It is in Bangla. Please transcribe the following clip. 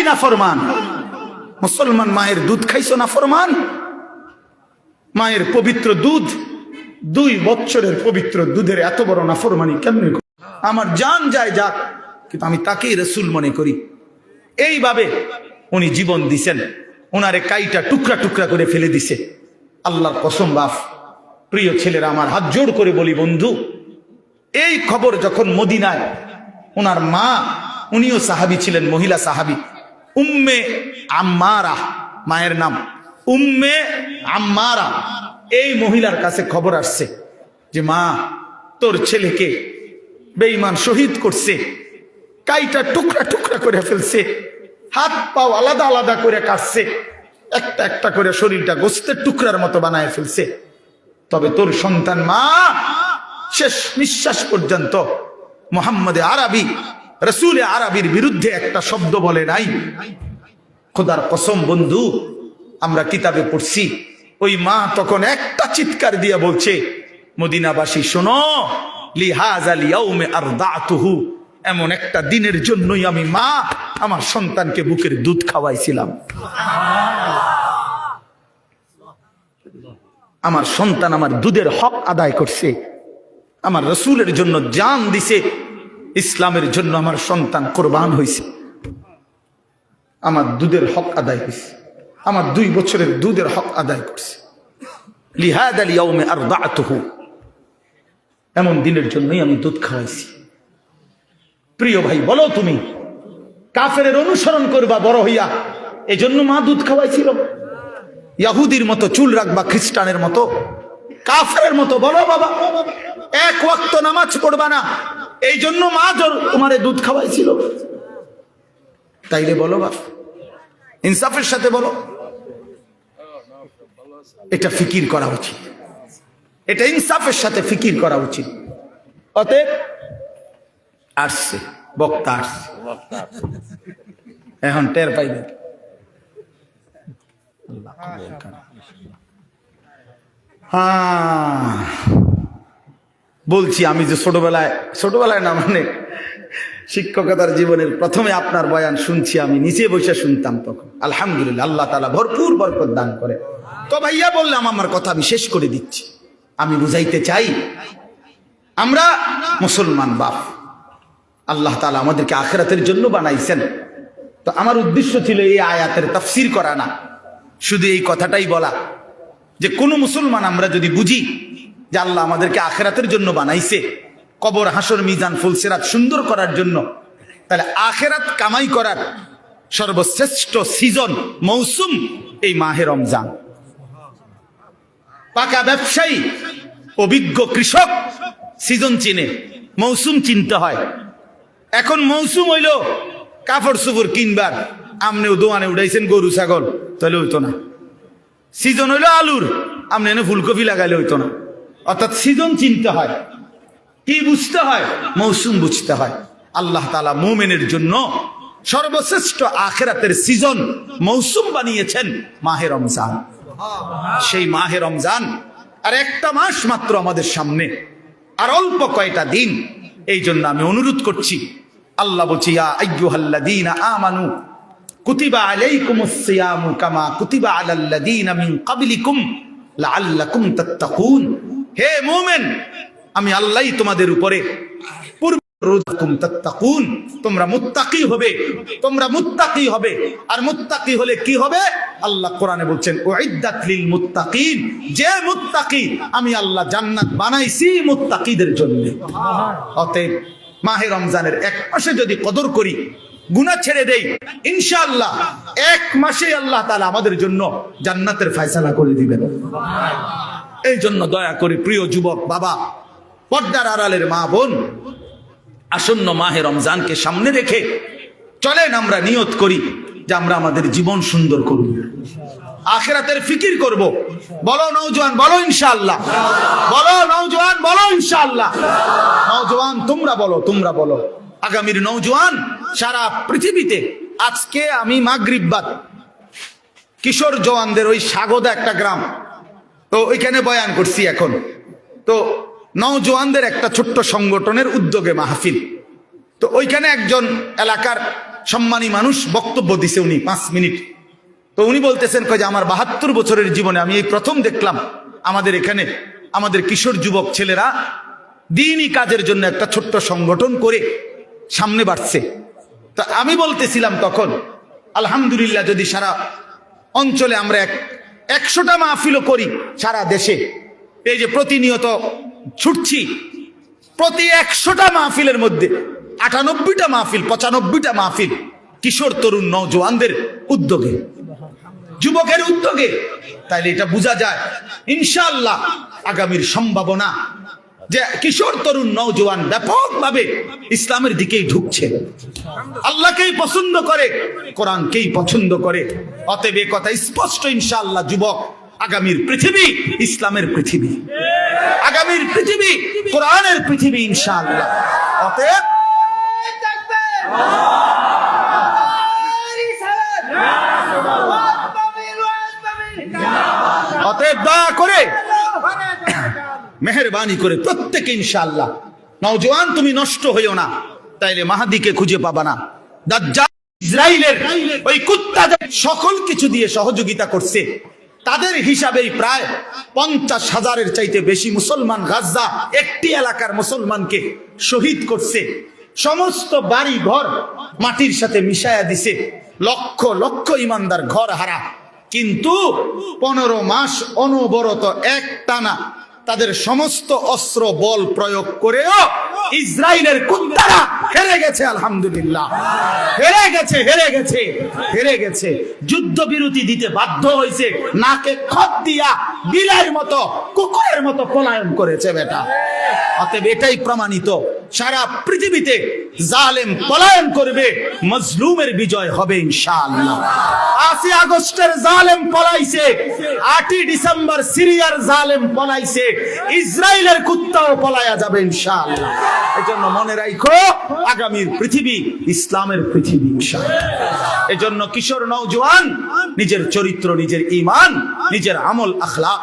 এই না ফরমান। মুসলমান মায়ের দুধ খাইছো না ফরমান? মায়ের পবিত্র দুধ, দুই বছরের পবিত্র দুধের এত বড় নাফরমানি কেমনে করি? আমার জান যায় যাক, কিন্তু আমি তাকেই রসুল মনে করি। এইভাবে উনি জীবন দিছেন। ওনারে কাইটা টুকরা টুকরা করে ফেলে দিছে। আল্লাহর কসম বাফ প্রিয় ছেলেরা, আমার হাত জোড় করে বলি বন্ধু, এই খবর যখন মদিনায় ওনার মা, উনিও সাহাবি ছিলেন, মহিলা সাহাবি উম্মে আম্মারা, মায়ের নাম। উম্মে আম্মারা, এই মহিলার কাছে খবর আসছে যে, মা, তোর ছেলেকে বেঈমান শহীদ করছে, কাইটা টুকরা টুকরা করে ফেলছে, হাত পাও আলাদা আলাদা করে কাটছে, একটা একটা করে শরীরটা গোস্তের টুকরার মতো বানায় ফেলছে। তবে তোর সন্তান, মা, শেষ নিঃশ্বাস পর্যন্ত মোহাম্মদে আরবি রসুলে আরবির বিরুদ্ধে একটা শব্দ বলে নাই। খোদার কসম বন্ধু, আমরা কিতাবে পড়ছি, ওই মা তখন একটা চিৎকার দিয়ে বলছে, মদিনাবাসী, শোনো, লিহাজ আলী আর দাতুহু এমন একটা দিনের জন্যই আমি মা আমার সন্তানকে বুকের দুধ খাওয়াইছিলাম। আমার সন্তান আমার দুধের হক আদায় করছে, আমার রসুলের জন্য জান দিছে ইসলামের জন্য আমার সন্তান কোরবান হয়েছে আমার দুধের হক আদায় হয়েছে আমার দুই বছরের দুধের হক আদায় করছে। লিহাদ আলী ইয়াউমে আর দাঁতহু এমন দিনের জন্যই আমি দুধ খাওয়াইছি। প্রিয় ভাই, বলো তুমি কাফের অনুসরণ করবা বড় হইয়া, এজন্য মা দুধ খাওয়াইছিল। ইয়াহুদির মতো চুল রাখবা খ্রিস্টানের মতো কাফের মতো বলো বাবা, এক ওয়াক্ত নামাজ পড়বা না এই জন্য মা তোমারে দুধ খাওয়াইছিল। তাইলে বলো বাপ, ইনসাফের সাথে বলো। এটা ফিকির করা উচিত। এটা ইনসাফের সাথে ফিকির করা উচিত। অতএব আসছে, বক্তা আসছে। এখন টের পাইবে। হ্যাঁ। বলছি আমি যে ছোটবেলায় ছোটবেলায় না মানে শিক্ষকতার জীবনের প্রথমে আপনার বয়ান শুনছি আমি, নিচে বসে শুনতাম তখন। আলহামদুলিল্লাহ, আল্লাহ তালা ভরপুর বরকত দান করে। তো ভাইয়া বললাম, আমার কথা আমি শেষ করে দিচ্ছি। আমি বুঝাইতে চাই, আমরা মুসলমান বাপ, আল্লাহ তালা আমাদেরকে আখেরাতের জন্য বানাইছেন। তো আমার উদ্দেশ্য ছিল এই আয়াতের তাফসির করা না। শুধু এই কথাটাই বলা যে কোনো মুসলমান আমরা যদি বুঝি যে আল্লাহ আমাদেরকে আখেরাতের জন্য বানাইছে। কবর, হাসর, মিজান, ফুলসেরাত সুন্দর করার জন্য। তাহলে আখেরাত কামাই করার সর্বশ্রেষ্ঠ সিজন, মৌসুম এই মাহে রমজান। পাকা ব্যবসায়ী, অভিজ্ঞ কৃষক, সিজন চিনে, মৌসুম চিনতে হয়। এখন মৌসুম হইল কাপড় চুপড় কিনবার। আমনেও দোয়ানে উঠাইছেন গরু, ছাগল, তাহলে হইতো না। সিজন হইল আলুর আপনি এনে ফুলকপি লাগাইলে হইতো না। অর্থাৎ সিজন চিনতে হয়, কি বুঝতে হয়, মৌসুম বুঝতে হয়। আল্লাহ তালা মোমেনের জন্য সর্বশ্রেষ্ঠ আখেরাতের সিজন মৌসুম বানিয়েছেন মাহে রমজান। সেই মাহে রমজান আর একটা মাস মাত্র আমাদের সামনে, আর অল্প কয়টা দিন। এই জন্য আমি অনুরোধ করছি, আল্লাহ বলছি, ইয়া আইয়ুহাল্লাযীনা আমানু কুতিবা তাত্তাকুন। হে মুমিন, আমি আল্লাহই তোমাদের উপরে তোমরা মুত্তাকি হবে, তোমরা হবে। আর মুত্তাকি হলে কি হবে? আল্লাহ বলছেন মুত্তাকিন যে মুত্তাকি, আমি আল্লাহ জান্নাত বানাইছি মুত্তাকিদের জন্য। মাহে রমজানের এক মাসে যদি কদর করি, গুনাহ ছেড়ে দেই, ইনশাআল্লাহ এক মাসে আল্লাহ তাআলা আমাদের জন্য জান্নাতের ফয়সালা করে দিবেন। এই জন্য দয়া করে প্রিয় যুবক বাবা, পর্দার আড়ালের মা বোন, আসন্ন মাহে রমজানকে সামনে রেখে চলেন আমরা নিয়ত করি যে আমরা আমাদের জীবন সুন্দর করব। আখেরাতের ফিকির করব। বলো নৌজওয়ান বলো ইনশাল্লাহ বলো নৌজওয়ান বলো ইনশাল্লাহ নৌজওয়ান তোমরা বলো তোমরা বলো। আগামীর নৌজওয়ান সারা পৃথিবীতে আজকে আমি মাগরিববাদ কিশোর জওয়ানদের ওই স্বাগতা একটা গ্রাম। তো ওইখানে বয়ান করছি এখন। তো নওজোয়ানদের একটা ছোট্ট সংগঠনের উদ্যোগে মাহফিল। তো ওইখানে একজন এলাকার সম্মানী মানুষ বক্তব্য দিছে উনি পাঁচ মিনিট। তো উনি বলতেছেন কয় যে আমার বাহাত্তর বছরের জীবনে আমি এই প্রথম দেখলাম আমাদের এখানে, আমাদের কিশোর যুবক ছেলেরা দিনই কাজের জন্য একটা ছোট্ট সংগঠন করে সামনে বাড়ছে। তা আমি বলতেছিলাম তখন, আলহামদুলিল্লাহ, যদি সারা অঞ্চলে আমরা এক একশোটা মাহফিলও করি সারা দেশে। এই যে প্রতিনিয়ত ছুটছি, প্রতি একশোটা মাহফিলের মধ্যে আটানব্বইটা মাহফিল, পঁচানব্বইটা মাহফিল কিশোর, তরুণ নৌজওয়ানদের উদ্যোগে, যুবকের উদ্যোগে। তাইলে এটা বোঝা যায়। ইনশাল্লাহ আগামীর সম্ভাবনা যে কিশোর তরুণ নৌজওয়ান ব্যাপকভাবে ইসলামের দিকেই ঢুকছে। আল্লাহকেই পছন্দ করে, কোরআনকেই পছন্দ করে। অতএব এ কথা স্পষ্ট ইনশাআল্লাহ, যুবক, আগামীর পৃথিবী ইসলামের পৃথিবী। আগামীর পৃথিবী কোরআনের পৃথিবী ইনশাআল্লাহ। অতএব মেহরবানি করে প্রত্যেকে ইনশাআল্লাহ। নওজোয়ান তুমি নষ্ট হইও না। তাইলে মাহাদিকে খুঁজে পাবা না। দাজ্জাল ইসরায়েলের ওই কুত্তাদের সকল কিছু দিয়ে সহযোগিতা করছে। তাদের হিসাবেই প্রায় পঞ্চাশ হাজারের চাইতে বেশি মুসলমান গাজ্জা একটি এলাকার মুসলমানকে শহীদ করছে। সমস্ত বাড়ি ঘর মাটির সাথে মিশায়া দিছে। লক্ষ লক্ষ ইমানদার ঘর হারা। কিন্তু পনেরো মাস অনবরত এক টানা তাদের সমস্ত অস্ত্র বল প্রয়োগ করেও ইসরায়েলের কুত্তারা হেরে গেছে, আলহামদুলিল্লাহ। হেরে গেছে হেরে গেছে হেরে গেছে। যুদ্ধ বিরতি দিতে বাধ্য হয়েছে। নাকে খত দিয়া বিলের মতো, কুকুরের মতো পলায়ন করেছে বেটা। অতএব এটাই প্রমাণিত। সারা পৃথিবীতে জালেম পলায়ন করবে, মজলুমের বিজয় হবে ইনশাআল্লাহ। পাঁচই আগস্টের জালেম পলাইছে, আটই ডিসেম্বর সিরিয়ার জালেম পলাইছে, ইসরায়েলের কুত্তাও পলায়া যাবে ইনশাআল্লাহ। এজন্য মনে রাখো আগামীর পৃথিবী ইসলামের পৃথিবী ইনশাআল্লাহ। এজন্য কিশোর নওজোয়ান, নিজের চরিত্র, নিজের ঈমান, নিজের আমল আখলাক